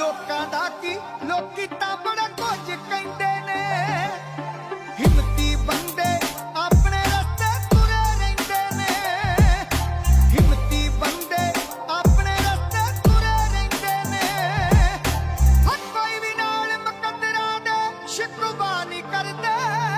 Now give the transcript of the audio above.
ਲੋਕਾਂ ਦਾ ਕੀ? ਲੋਕੀ ਤਾਂ ਬੜਾ ਕੁਝ ਕਹਿੰਦੇ ਨੇ। ਹਿੰਮਤੀ ਬੰਦੇ ਆਪਣੇ ਰਸਤੇ ਤੁਰੇ ਰਹਿੰਦੇ ਨੇ। ਹਿੰਮਤੀ ਬੰਦੇ ਆਪਣੇ ਰਸਤੇ ਤੁਰੇ ਰਹਿੰਦੇ ਨੇ। ਹਰ ਕੋਈ ਵੀ ਨਾਲ ਮੁਕੱਦਰਾਂ ਦੇ ਸ਼ਿਕਵਾ ਨਹੀਂ ਕਰਦੇ।